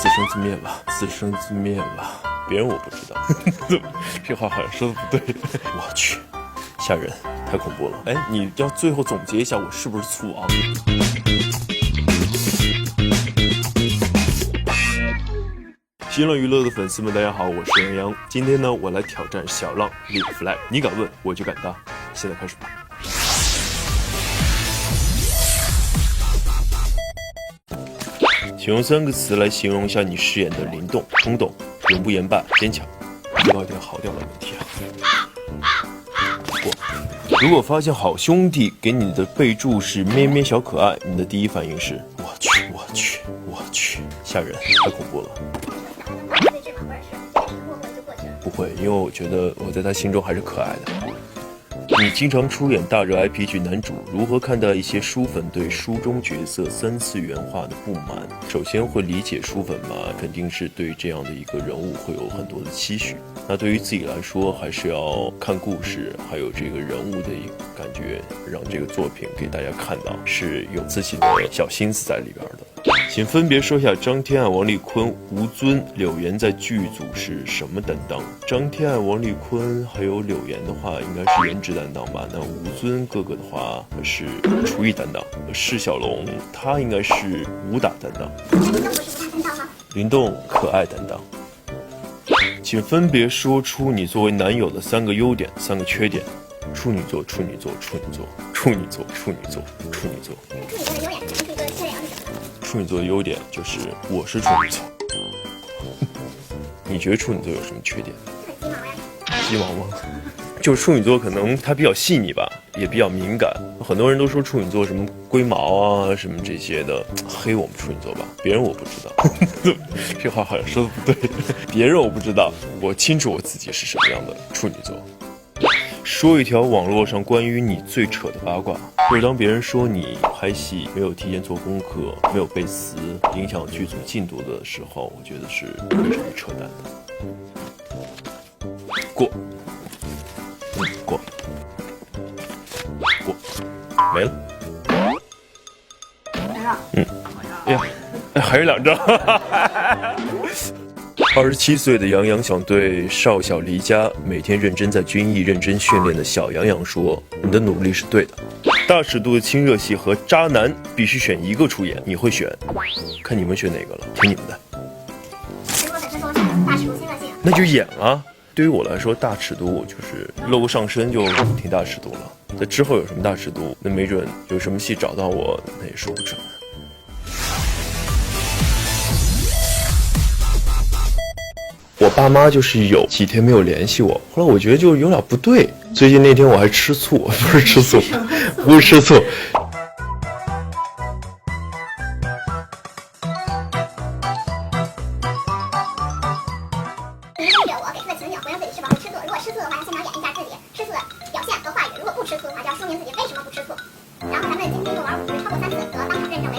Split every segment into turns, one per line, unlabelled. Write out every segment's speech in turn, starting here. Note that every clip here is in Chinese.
自生自灭吧，自生自灭吧。别人我不知道，这话好像说的不对。我去，吓人，太恐怖了。哎，你要最后总结一下，我是不是醋啊？新浪娱乐的粉丝们，大家好，我是杨洋。今天呢，我来挑战小浪立 flag，你敢问，我就敢当。现在开始吧。请用三个词来形容一下你饰演的灵动、冲动、永不言败、坚强。遇到一点好屌的问题啊！我。如果发现好兄弟给你的备注是咩咩小可爱，你的第一反应是我去我去我去，吓人，太恐怖了。不会，因为我觉得我在他心中还是可爱的。你经常出演大热 IP 剧男主，如何看待一些书粉对书中角色三次元化的不满？首先会理解书粉嘛，肯定是对这样的一个人物会有很多的期许。那对于自己来说，还是要看故事，还有这个人物的一个感觉，让这个作品给大家看到是有自己的小心思在里边的。请分别说一下张天爱、王丽坤、吴尊、柳岩在剧组是什么担当？张天爱、王丽坤还有柳岩的话，应该是颜值担当吧？那吴尊哥哥的话是厨艺担当，释小龙他应该是武打担当。灵动可爱担当。请分别说出你作为男友的三个优点、三个缺点。处女座，处女座，处女座，处女座，处女座，处女座。处女座的优点就是我是处女座。你觉得处女座有什么缺点？鸡毛吗？就是处女座可能他比较细腻吧，也比较敏感。很多人都说处女座什么龟毛啊，什么这些的，黑我们处女座吧。别人我不知道，这话好像说的不对。别人我不知道，我清楚我自己是什么样的处女座。说一条网络上关于你最扯的八卦，就是当别人说你拍戏没有提前做功课、没有背词，影响剧组进度的时候，我觉得是非常扯淡的。过，嗯，过，过，没了。嗯，哎呀，还有两张。二十七岁的杨洋想对少小离家、每天认真在军艺认真训练的小杨洋说：“你的努力是对的。大尺度的亲热戏和渣男必须选一个出演，你会选？看你们选哪个了，听你们的。”那就演啊！对于我来说，大尺度就是露个上身就挺大尺度了。在之后有什么大尺度，那没准有什么戏找到我，那也说不准。我爸妈就是有几天没有联系我，后来我觉得就有点不对。最近那天我还吃醋，不是吃醋，不是吃醋。
你跟着我给出的情景，回应自己是否会吃醋。如果吃醋的话，要现场演一下自己吃醋的表现和话语；如果不吃醋的话，就要说明自己为什么不吃醋。然后咱们今天用玩五局超过三次，则当场认证为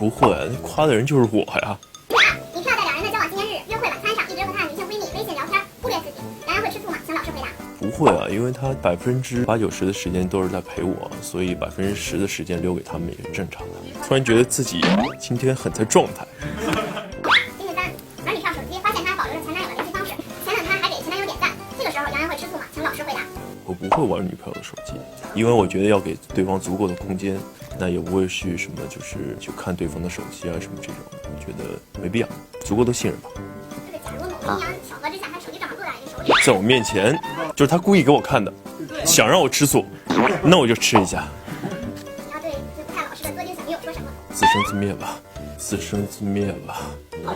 不会，那夸的人就是我呀。
二：你跳在两人的交往纪念日、约会晚餐上，一直和他的女性闺蜜微信聊天，忽略自己，杨洋会吃醋吗？请老师回答。
不会啊，因为他百分之八九十的时间都是在陪我，所以百分之十的时间留给他们也是正常的。突然觉得自己今天很在状态。
星期三，儿女上手机发现他保留了前男友的联系方式，前两天还给前男友点赞，这个时候杨洋会吃醋吗？请老师回答。
我不会玩女朋友的手机，因为我觉得要给对方足够的空间，那也不会去什么就是去看对方的手机啊什么这种，我觉得没必要，足够的信任吧。
这个假如某一阴阳巧合之下，他手机正好落在你手里，
在我面前，就是他故意给我看的，想让我吃醋，那我就吃一下。
你要对最不太老实的歌姬小女友说什么？
自生自灭吧，自生自灭吧。
评论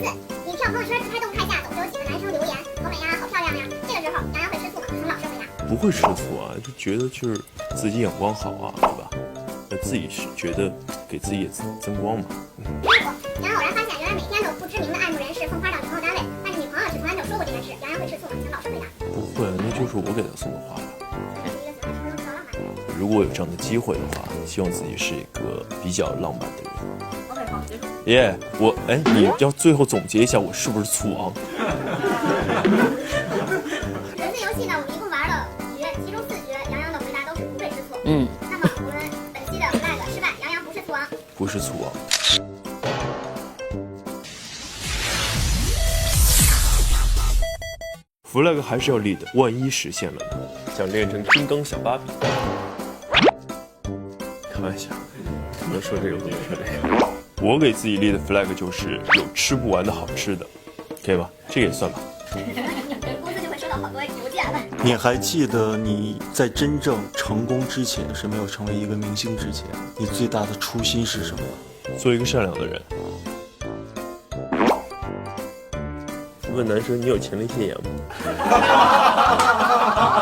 四，你跳朋友圈自拍
不会吃醋啊，就觉得就是自己眼光好啊，对吧？那自己是觉得给自己也增增光嘛。嗯
评论五，杨洋偶然发现原来每天都有不知名的爱慕人士送花到女朋友单位，但是女朋友却从来没有说过这件事，杨洋会吃醋吗？请老实回答。
不会，那就是我给他送的花呀。
这是一个喜欢生活中比较浪漫。
如果有这样的机会的话，希望自己是一个比较浪漫的人。耶我哎，你要最后总结一下，我是不是醋啊？不是错。flag 还是要立的，万一实现了呢？想练成金刚小芭比？开玩笑，怎么说这个东西？我给自己立的 flag 就是有吃不完的好吃的，可以吧？这个也算吧。
你还记得你在真正成功之前，是没有成为一个明星之前，你最大的初心是什么？
做一个善良的人。问男生你有前列腺炎吗？